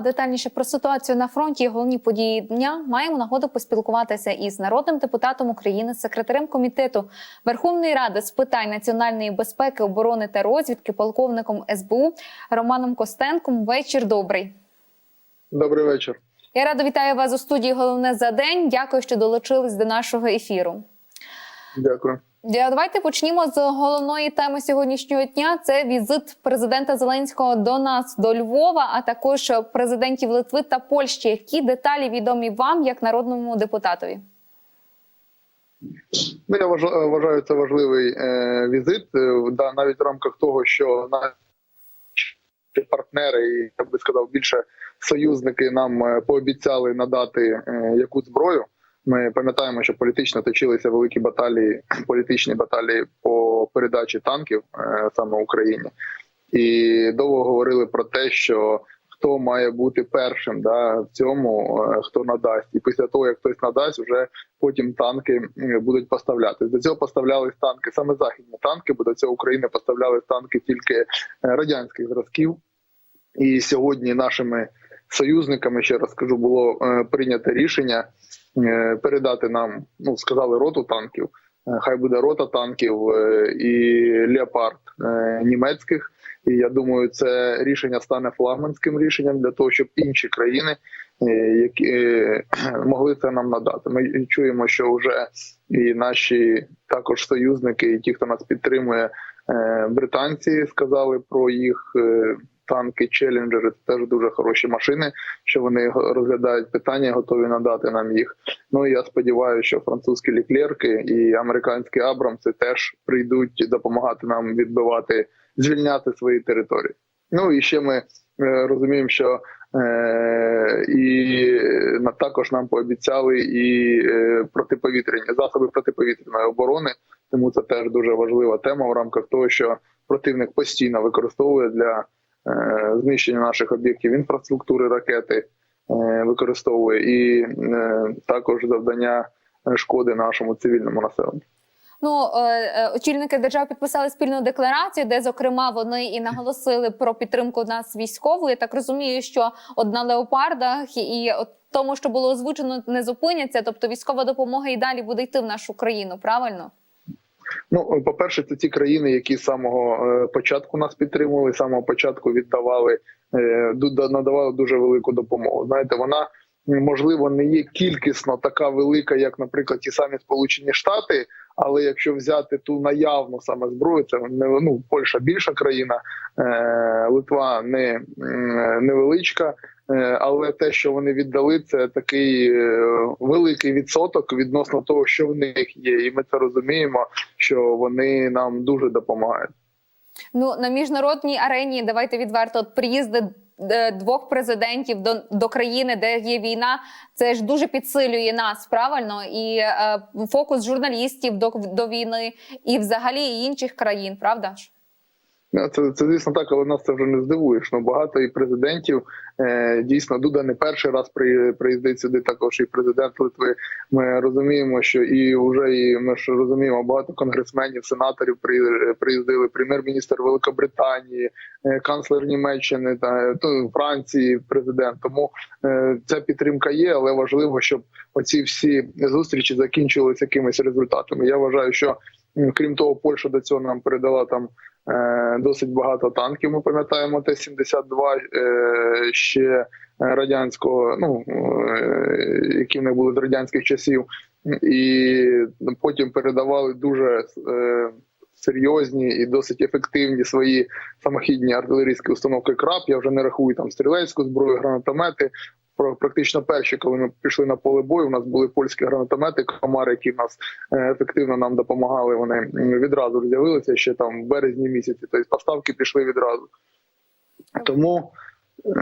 Детальніше про ситуацію на фронті і головні події дня маємо нагоду поспілкуватися із народним депутатом України, секретарем комітету Верховної Ради з питань національної безпеки, оборони та розвідки, полковником СБУ Романом Костенком. Вечір добрий. Добрий вечір. Я рада вітаю вас у студії. Головне за день. Дякую, що долучились до нашого ефіру. Дякую. Дя- Давайте почнімо з головної теми сьогоднішнього дня. Це візит президента Зеленського до нас до Львова, а також президентів Литви та Польщі. Які деталі відомі вам як народному депутатові? Ну, я вважа- вважаю це важливий е, візит, е, да, навіть в рамках того, що наші партнери, і я би сказав, більше союзники нам е, пообіцяли надати е, якусь зброю. Ми пам'ятаємо, що політично точилися великі баталії, політичні баталії по передачі танків е, саме Україні, і довго говорили про те, що хто має бути першим да, в цьому, е, хто надасть, і після того як хтось надасть, вже потім танки будуть поставлятись. До цього поставлялись танки, саме західні танки, бо до цього України поставлялись танки тільки е, радянських зразків. І сьогодні нашими союзниками, ще раз скажу, було е, прийнято рішення е, передати нам, ну сказали, роту танків. Е, Хай буде рота танків і леопард німецьких. І я думаю, це рішення стане флагманським рішенням для того, щоб інші країни, які могли це нам надати. Ми чуємо, що вже і наші також союзники, і ті, хто нас підтримує, британці сказали про їх. Танки челенджери це теж дуже хороші машини. Що вони розглядають питання, готові надати нам їх. Ну і я сподіваюся, що французькі ліклерки і американські Абрамси теж прийдуть допомагати нам відбивати, звільняти свої території. Ну і ще ми е, розуміємо, що е, і також нам пообіцяли і е, протиповітряні засоби протиповітряної оборони. Тому це теж дуже важлива тема в рамках того, що противник постійно використовує для знищення наших об'єктів інфраструктури ракети, е, використовує і е, також завдання е, шкоди нашому цивільному населенню. Ну е, е, очільники держав підписали спільну декларацію, де зокрема вони і наголосили про підтримку нас військову. Я так розумію, що от на леопардах і тому, що було озвучено, не зупиняться. Тобто військова допомога і далі буде йти в нашу країну. Правильно? Ну, по-перше, це ті країни, які з самого е, початку нас підтримували, з самого початку віддавали е, надавали дуже велику допомогу. Знаєте, вона можливо не є кількісно така велика, як, наприклад, ті самі Сполучені Штати. Але якщо взяти ту наявну саме зброю, це не ну Польща більша країна, е, Литва не невеличка. Е, Але те, що вони віддали, це такий е, великий відсоток відносно того, що в них є, і ми це розуміємо, що вони нам дуже допомагають. Ну на міжнародній арені давайте відверто от приїзди е, двох президентів до, до країни, де є війна, це ж дуже підсилює нас правильно, і е, фокус журналістів до, до війни, і взагалі інших країн, правда ж? Ну, Це, це звісно так, але нас це вже не здивуєш. Ну багато і президентів е, дійсно Дуда не перший раз при, приїздить сюди. Також і президент Литви. Ми розуміємо, що і вже і ми ж розуміємо, багато конгресменів, сенаторів при, приїздили. Прем'єр-міністр Великобританії, е, канцлер Німеччини та то, Франції, президент. Тому е, ця підтримка є, але важливо, щоб оці всі зустрічі закінчилися якимись результатами. Я вважаю, що крім того, Польща до цього нам передала там. Е, Досить багато танків. Ми пам'ятаємо Т-72 е, ще радянського, ну е, які них були з радянських часів, і потім передавали дуже е, серйозні і досить ефективні свої самохідні артилерійські установки КРАП. Я вже не рахую там стрілецьку зброю, гранатомети. Практично перші, коли ми пішли на поле бою, у нас були польські гранатомети, комари, які нас е, ефективно нам допомагали. Вони відразу з'явилися ще там в березні місяці. Тобто поставки пішли відразу. Тому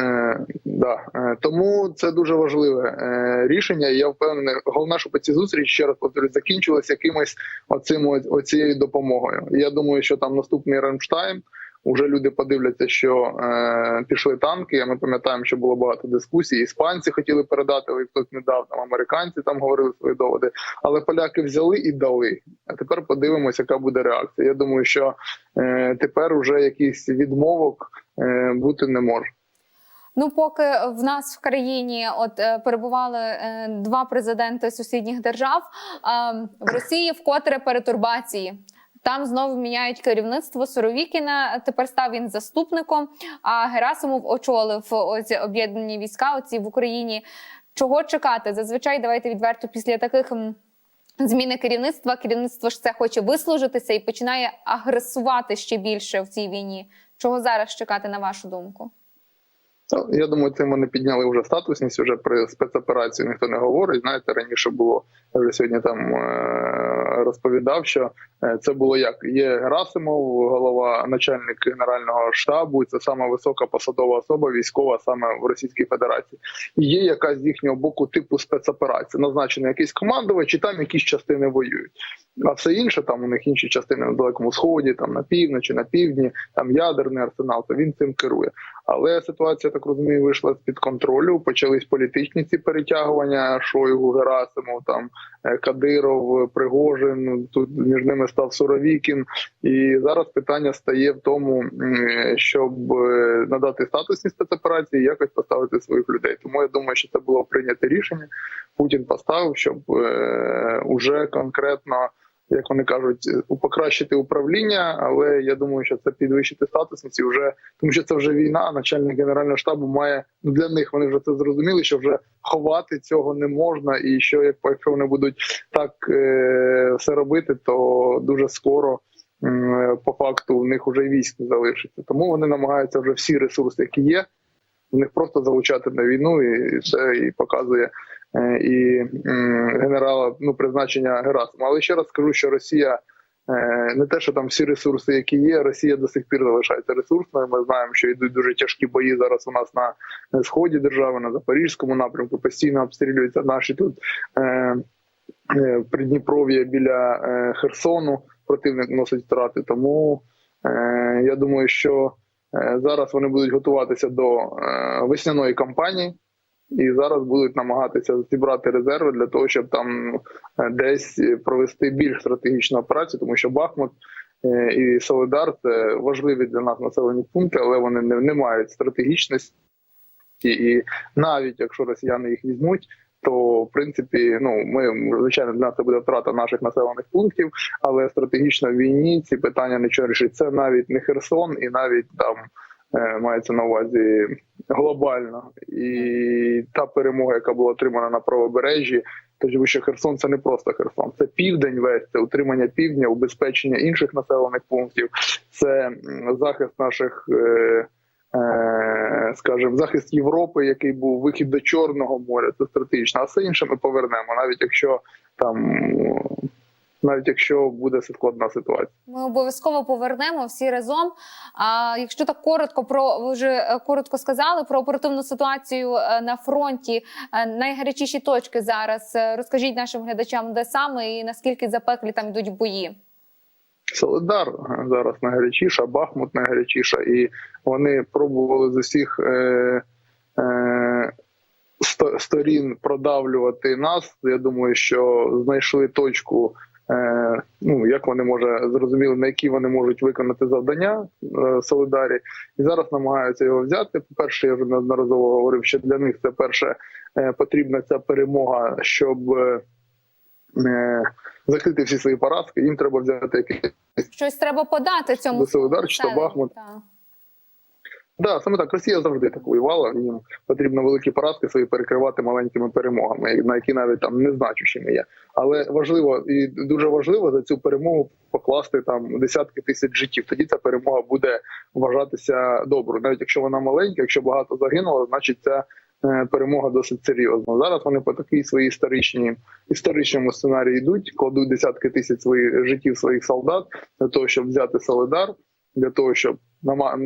Е, да. е, тому це дуже важливе е, рішення. Я впевнений, головне, щоб ці зустрічі ще раз повторюю, закінчилися якимось оцим оцією допомогою. Я думаю, що там наступний Рамштайн. Уже люди подивляться, що е, пішли танки. А ми пам'ятаємо, що було багато дискусій. Іспанці хотіли передати, але хтось не американці там говорили свої доводи. Але поляки взяли і дали. А тепер подивимося, яка буде реакція. Я думаю, що е, тепер уже якийсь відмовок е, бути не може. Ну, поки в нас в країні от е, перебували е, два президенти сусідніх держав, в Росії вкотре перетурбації. Там знову міняють керівництво Суровікіна. Тепер став він заступником. А Герасимов очолив ось об'єднані війська. Оці в Україні. Чого чекати? Зазвичай давайте відверто після таких зміни керівництва. Керівництво ж це хоче вислужитися і починає агресувати ще більше в цій війні. Чого зараз чекати, на вашу думку? Я думаю, цим вони підняли вже статусність. Вже при спецоперації ніхто не говорить. Знаєте, раніше було я вже сьогодні там е, розповідав, що е, це було як є Герасимов, голова начальник генерального штабу. Це саме висока посадова особа, військова саме в Російській Федерації. І є якась з їхнього боку типу спецоперації. Назначений якийсь командувач, і там якісь частини воюють. А все інше там у них інші частини на далекому сході, там на півночі, на півдні, там ядерний арсенал. То він цим керує. Але ситуація так розумію, вийшла з під контролю. Почались політичні ці перетягування. Шойгу, Герасимов, там е, Кадиров, Пригожин. Тут між ними став Суровікін. І зараз питання стає в тому, щоб е, надати статусні спецоперації, і якось поставити своїх людей. Тому я думаю, що це було прийняте рішення. Путін поставив, щоб е, уже конкретно. Як вони кажуть, покращити управління, але я думаю, що це підвищити статусність вже тому, що це вже війна. Начальник генерального штабу має ну для них. Вони вже це зрозуміли, що вже ховати цього не можна, і що як якщо вони будуть так е, все робити, то дуже скоро. По факту у них вже військ не залишиться, тому вони намагаються вже всі ресурси, які є, в них просто залучати на війну, і це і показує і генерала ну призначення Герасима. Але ще раз скажу, що Росія е, не те, що там всі ресурси, які є, Росія до сих пір залишається ресурсною. Ми знаємо, що йдуть дуже тяжкі бої зараз. У нас на сході держави, на запорізькому напрямку постійно обстрілюються наші тут е, е, Придніпров'я біля е, Херсону. Противник носить втрати. Тому е, я думаю, що е, зараз вони будуть готуватися до е, весняної кампанії і зараз будуть намагатися зібрати резерви для того, щоб там е, десь провести більш стратегічну операцію, тому що Бахмут е, і Солидар це важливі для нас населені пункти, але вони не, не мають стратегічності, і навіть якщо росіяни їх візьмуть. То в принципі, ну ми звичайно для нас це буде втрата наших населених пунктів, але стратегічно в війні ці питання нічого рішить. Це навіть не Херсон, і навіть там мається на увазі глобально. І та перемога, яка була отримана на правобережжі, тому що Херсон це не просто Херсон, це південь весь, це утримання півдня, убезпечення інших населених пунктів, це захист наших. Е, е, скажімо, захист Європи, який був вихід до Чорного моря, це стратегічно. А все інше ми повернемо, навіть якщо там, навіть якщо буде складна ситуація. Ми обов'язково повернемо всі разом. А якщо так коротко про ви вже е, коротко сказали про оперативну ситуацію е, на фронті, е, найгарячіші точки зараз. Розкажіть нашим глядачам, де саме і наскільки запеклі там йдуть бої. Солидар зараз найгарячіша, Бахмут найгарячіша, і вони пробували з усіх е, е, сторін продавлювати нас. Я думаю, що знайшли точку. Е, ну як вони може зрозуміли, на які вони можуть виконати завдання е, Солидарі, і зараз намагаються його взяти. По перше, я вже неодноразово говорив, що для них це перше е, потрібна ця перемога, щоб закрити всі свої поразки. Їм треба взяти якийсь Щось треба подати цьому До Солидар чи то. Бахмут. Так. Да, саме так. Росія завжди так воювала. Їм потрібно великі поразки свої перекривати маленькими перемогами, на які навіть там незначущими є. Але важливо і дуже важливо за цю перемогу покласти там десятки тисяч життів. Тоді ця перемога буде вважатися доброю. Навіть якщо вона маленька, якщо багато загинуло, значить ця е, перемога досить серйозна. Зараз вони по такій своїй історичній історичному сценарії йдуть, кладуть десятки тисяч своїх життів своїх солдат для того, щоб взяти Солидар, для того, щоб нама-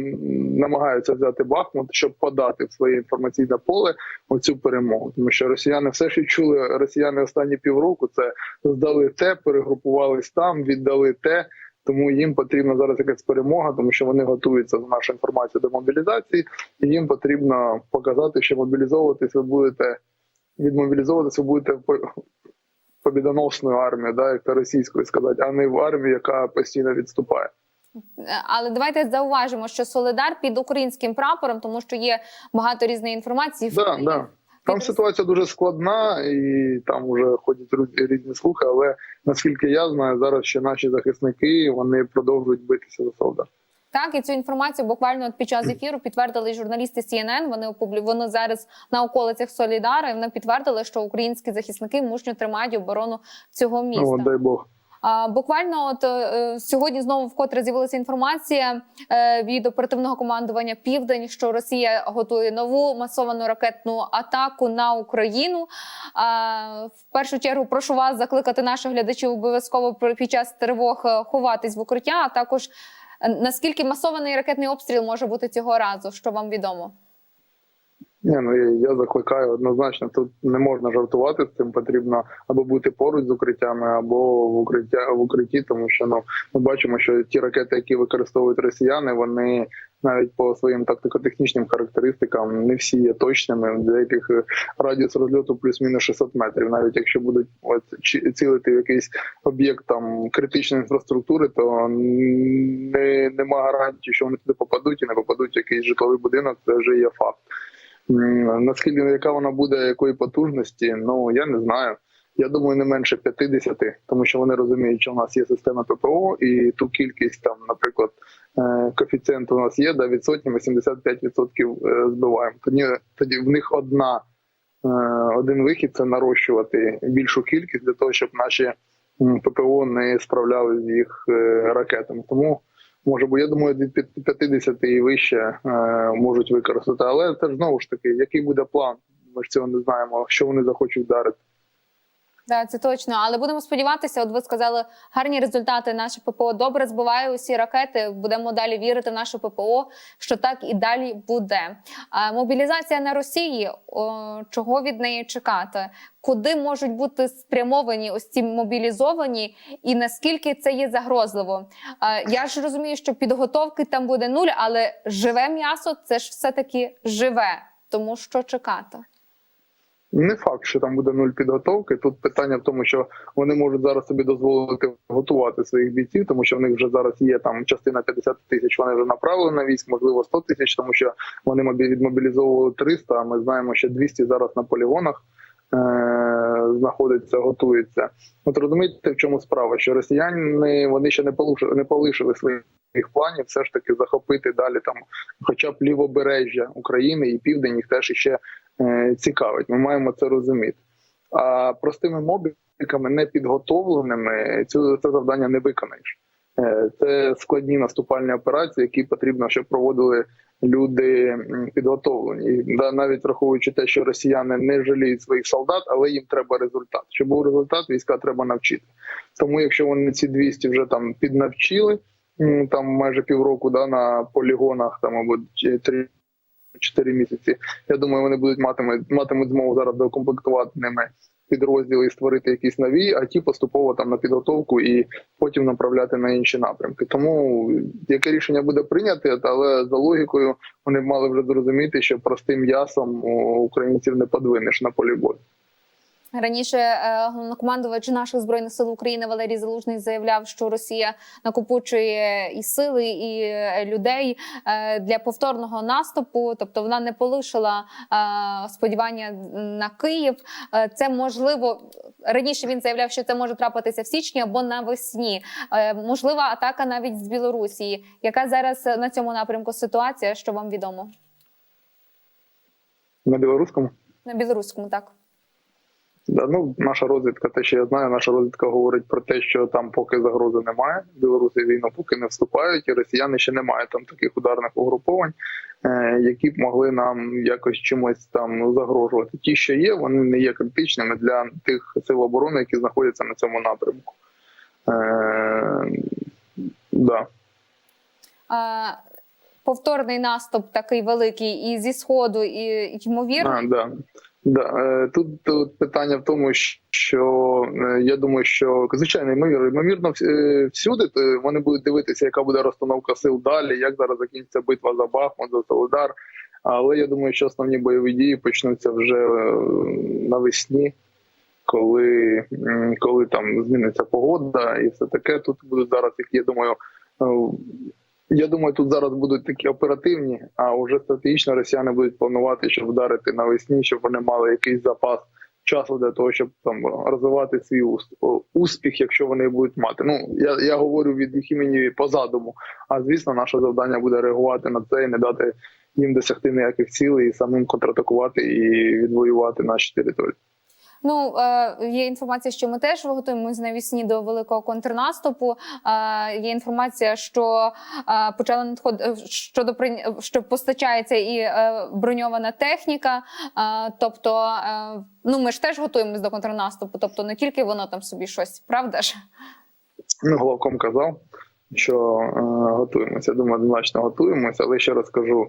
намагаються взяти Бахмут, щоб подати в своє інформаційне поле оцю перемогу. Тому що росіяни все ж чули, росіяни останні півроку це здали те, перегрупувались там, віддали те. Тому їм потрібна зараз якась перемога, тому що вони готуються за нашу інформацію до мобілізації, і їм потрібно показати, що мобілізовуватись ви будете відмобілізовуватись, ви будете по- побідоносною армією, да, як то російською сказати, а не в армію, яка постійно відступає. Але давайте зауважимо, що Солидар під українським прапором, тому що є багато різної інформації. Да, да. Там ситуація дуже складна, і там вже ходять різні слухи. Але наскільки я знаю, зараз ще наші захисники вони продовжують битися за солдат. Так, і цю інформацію буквально от під час ефіру підтвердили журналісти CNN. Вони опублі... вони зараз на околицях Солідара. І вони підтвердили, що українські захисники мужньо тримають оборону цього міста. Ну, дай Бог. Буквально, от е, сьогодні знову вкотре з'явилася інформація е, від оперативного командування Південь, що Росія готує нову масовану ракетну атаку на Україну. В першу чергу прошу вас закликати наших глядачів обов'язково під час тривог е, ховатись в укриття. А також е, наскільки масований ракетний обстріл може бути цього разу, що вам відомо? Ні, ну я, закликаю однозначно. Тут не можна жартувати з цим. Потрібно або бути поруч з укриттями, або в укриття в укритті, тому що ну ми бачимо, що ті ракети, які використовують росіяни, вони навіть по своїм тактико-технічним характеристикам не всі є точними. Деяких е, радіус розльоту плюс-мінус 600 метрів. Навіть якщо будуть от цілити в якийсь об'єкт там критичної інфраструктури, то не, нема гарантії, що вони туди попадуть і не попадуть в якийсь житловий будинок. Це вже є факт. Наскільки яка вона буде, якої потужності, ну я не знаю. Я думаю, не менше 50, тому що вони розуміють, що у нас є система ППО, і ту кількість там, наприклад, е, коефіцієнт у нас є, да, від сотні ми 75% е, збиваємо. Тоді тоді в них одна е, один вихід це нарощувати більшу кількість для того, щоб наші ППО не справляли з їх ракетами. Тому може, бо я думаю, від п'ят- 50 і вище е, можуть використати. Але це ж знову ж таки, який буде план? Ми ж цього не знаємо, що вони захочуть вдарити. Так, це точно. Але будемо сподіватися, от ви сказали гарні результати. Наше ППО добре збиває усі ракети. Будемо далі вірити в наше ППО, що так і далі буде. А мобілізація на Росії, о, чого від неї чекати? Куди можуть бути спрямовані ось ці мобілізовані, і наскільки це є загрозливо? А, я ж розумію, що підготовки там буде нуль, але живе м'ясо це ж все таки живе. Тому що чекати? Не факт, що там буде нуль підготовки. Тут питання в тому, що вони можуть зараз собі дозволити готувати своїх бійців, тому що в них вже зараз є там частина 50 тисяч. Вони вже направили на військ, можливо 100 тисяч, тому що вони відмобілізовували 300, А ми знаємо, що 200 зараз на полігонах е- знаходиться, готується. От розумієте, в чому справа? Що росіяни вони ще не полишили, не полишили своїх планів, все ж таки захопити далі там, хоча б лівобережжя України і південь їх теж іще е, цікавить. Ми маємо це розуміти. А простими мобіками, непідготовленими, цю це завдання не виконаєш. Е, Це складні наступальні операції, які потрібно, щоб проводили люди підготовлені. Навіть враховуючи те, що росіяни не жаліють своїх солдат, але їм треба результат. Щоб був результат, війська треба навчити. Тому, якщо вони ці 200 вже там піднавчили, там майже півроку да, на полігонах, там або чи три 4 місяці. Я думаю, вони будуть матимуть матимуть змогу зараз докомплектувати ними підрозділи і створити якісь нові, а ті поступово там на підготовку і потім направляти на інші напрямки. Тому яке рішення буде прийняте, але за логікою вони мали вже зрозуміти, що простим м'ясом українців не подвинеш на полі бою. Раніше е, головнокомандувач наших збройних сил України Валерій Залужний заявляв, що Росія накопичує і сили, і е, людей е, для повторного наступу. Тобто вона не полишила сподівання на Київ. Це можливо раніше. Він заявляв, що це може трапитися в січні або навесні. Можлива атака навіть з Білорусі. Яка зараз на цьому напрямку ситуація? Що вам відомо На білоруському на білоруському? Так. Да, ну наша розвідка, те, що я знаю, наша розвідка говорить про те, що там поки загрози немає. Білоруси війну поки не вступають, і росіяни ще не мають там таких ударних угруповань, е, які б могли нам якось чимось там загрожувати. Ті, що є, вони не є критичними для тих сил оборони, які знаходяться на цьому напрямку. Е, да. А, повторний наступ такий великий і зі сходу, і ймовірно. А, да. Да. Е, Тут, тут питання в тому, що е, я думаю, що звичайно, ймовірно, ймовірно, е, всюди вони будуть дивитися, яка буде розстановка сил далі, як зараз закінчиться битва за Бахмут, за Солидар. Але я думаю, що основні бойові дії почнуться вже навесні, коли, коли там зміниться погода і все таке. Тут будуть зараз, як я думаю, Я думаю, тут зараз будуть такі оперативні, а вже стратегічно росіяни будуть планувати, щоб вдарити навесні, щоб вони мали якийсь запас часу для того, щоб там розвивати свій ус- успіх, якщо вони будуть мати. Ну я, я говорю від їх імені по задуму. А звісно, наше завдання буде реагувати на це і не дати їм досягти ніяких цілей і самим контратакувати і відвоювати наші території. Ну е, є інформація, що ми теж готуємось навісні до великого контрнаступу. Е, є інформація, що е, почала надход е, щодо що постачається і е, броньована техніка. Е, тобто, е, ну ми ж теж готуємось до контрнаступу, тобто не тільки воно там собі щось, правда ж? Ну, головком казав, що е, готуємося. Думаю, однозначно готуємося, але ще раз кажу,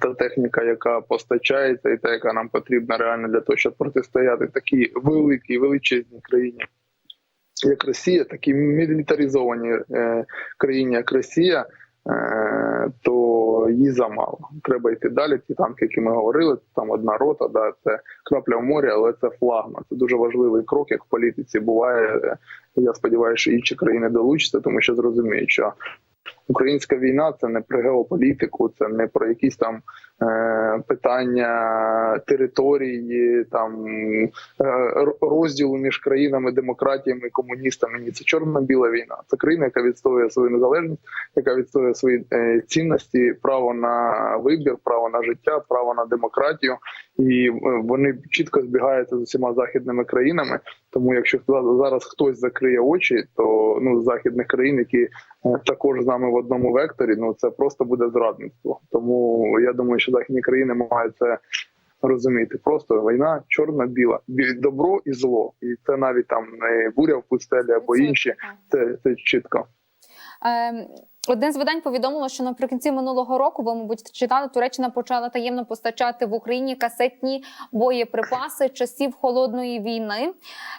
та техніка, яка постачається, і та, яка нам потрібна реально для того, щоб протистояти такій великій, величезній країні, як Росія, такій мілітаризованій е, країні, як Росія. е, То її замало. Треба йти далі. Ті танки, які ми говорили, там одна рота, да, це крапля в морі, але це флагман. Це дуже важливий крок, як в політиці буває. Е, Я сподіваюся, що інші країни долучаться, тому що зрозуміють, що українська війна це не про геополітику, це не про якісь там е, питання території, там е, розділу між країнами, демократіями, комуністами. Ні, це чорно-біла війна. Це країна, яка відстоює свою незалежність, яка відстоює свої е, цінності, право на вибір, право на життя, право на демократію, і е, вони чітко збігаються з усіма західними країнами. Тому, якщо за- зараз хтось закриє очі, то ну західних країн, які е, також з нами в одному векторі, ну це просто буде зрадництво. Тому я думаю, що західні країни мають це розуміти. Просто війна чорна-біла, добро і зло, і це навіть там не буря в пустелі або інші. Це, це чітко. Ем, Одне з видань повідомило, що наприкінці минулого року, ви, мабуть, читали, Туреччина почала таємно постачати в Україні касетні боєприпаси часів холодної війни.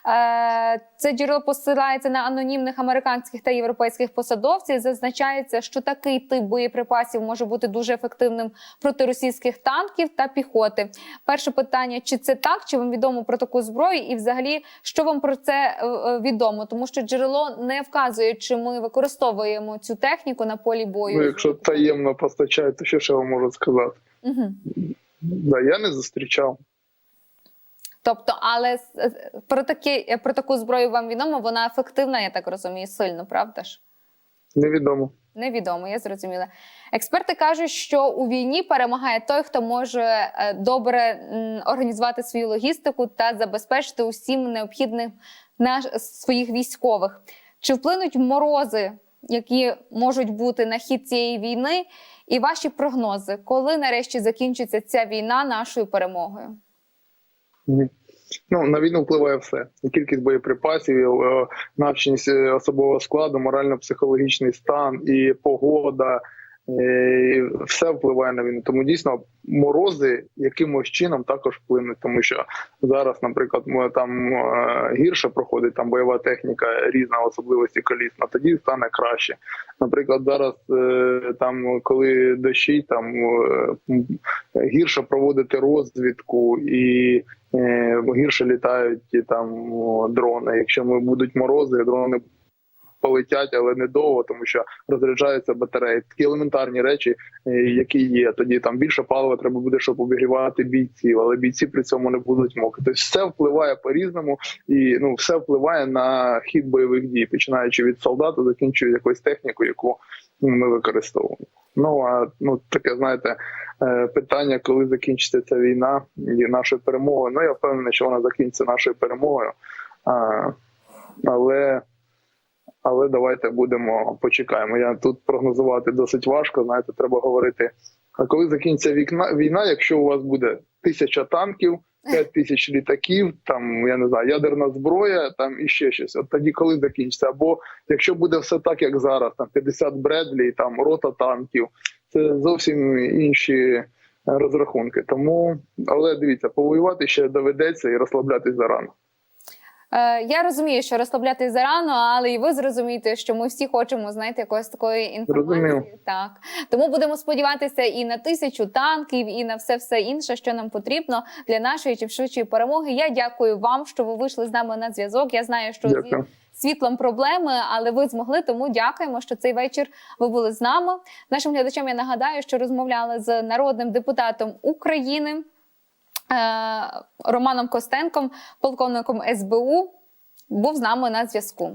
Е, Це джерело посилається на анонімних американських та європейських посадовців. Зазначається, що такий тип боєприпасів може бути дуже ефективним проти російських танків та піхоти. Перше питання: чи це так? Чи вам відомо про таку зброю? І, взагалі, що вам про це е, е, відомо? Тому що джерело не вказує, чи ми використовуємо цю техніку на полі бою. Ну, якщо таємно постачають, то що ще я вам можу сказати? Угу. Да, я не зустрічав. Тобто, але про такі про таку зброю вам відомо, вона ефективна, я так розумію, сильно, правда ж? Невідомо. Невідомо, я зрозуміла. Експерти кажуть, що у війні перемагає той, хто може е, добре організувати свою логістику та забезпечити усім необхідним наш своїх військових. Чи вплинуть морози, які можуть бути на хід цієї війни, і ваші прогнози, коли нарешті закінчиться ця війна нашою перемогою? Ну на війну впливає все: кількість боєприпасів, е, навченість е, особового складу, морально-психологічний стан і погода. Е, Все впливає на війну. Тому дійсно морози якимось чином також вплинуть, тому що зараз, наприклад, там е, гірше проходить там бойова техніка, різна особливості колісна, тоді стане краще. Наприклад, зараз е, там, коли дощі, там гірше проводити розвідку і гірше літають там дрони. Якщо ми будуть морози, дрони полетять, але недовго, тому що розряджаються батареї. Такі елементарні речі, е, які є. Тоді там більше палива треба буде, щоб обігрівати бійців, але бійці при цьому не будуть мокрі. Тобто все впливає по різному, і ну все впливає на хід бойових дій, починаючи від солдата, закінчуючи якоюсь технікою, яку ну, ми використовуємо. Ну а ну таке знаєте е, питання, коли закінчиться ця війна і нашою перемогою. Ну я впевнений, що вона закінчиться нашою перемогою. А, але, але давайте будемо почекаємо. Я тут прогнозувати досить важко. Знаєте, треба говорити. А коли закінчиться вікна війна, якщо у вас буде тисяча танків, п'ять тисяч літаків, там я не знаю, ядерна зброя, там і ще щось. От тоді коли закінчиться, або якщо буде все так, як зараз, там 50 Бредлі, там рота танків, це зовсім інші розрахунки. Тому, але дивіться, повоювати ще доведеться і розслаблятись зарано. Е, я розумію, що розслаблятись зарано, але і ви зрозумієте, що ми всі хочемо знаєте, якоїсь такої інформації. Зрозумів. Так тому будемо сподіватися і на тисячу танків, і на все все інше, що нам потрібно для нашої чим швидшої перемоги. Я дякую вам, що ви вийшли з нами на зв'язок. Я знаю, що зі Дякую. світлом проблеми, але ви змогли. Тому дякуємо, що цей вечір ви були з нами. Нашим глядачам я нагадаю, що розмовляли з народним депутатом України. Е, Романом Костенком, полковником СБУ, був з нами на зв'язку.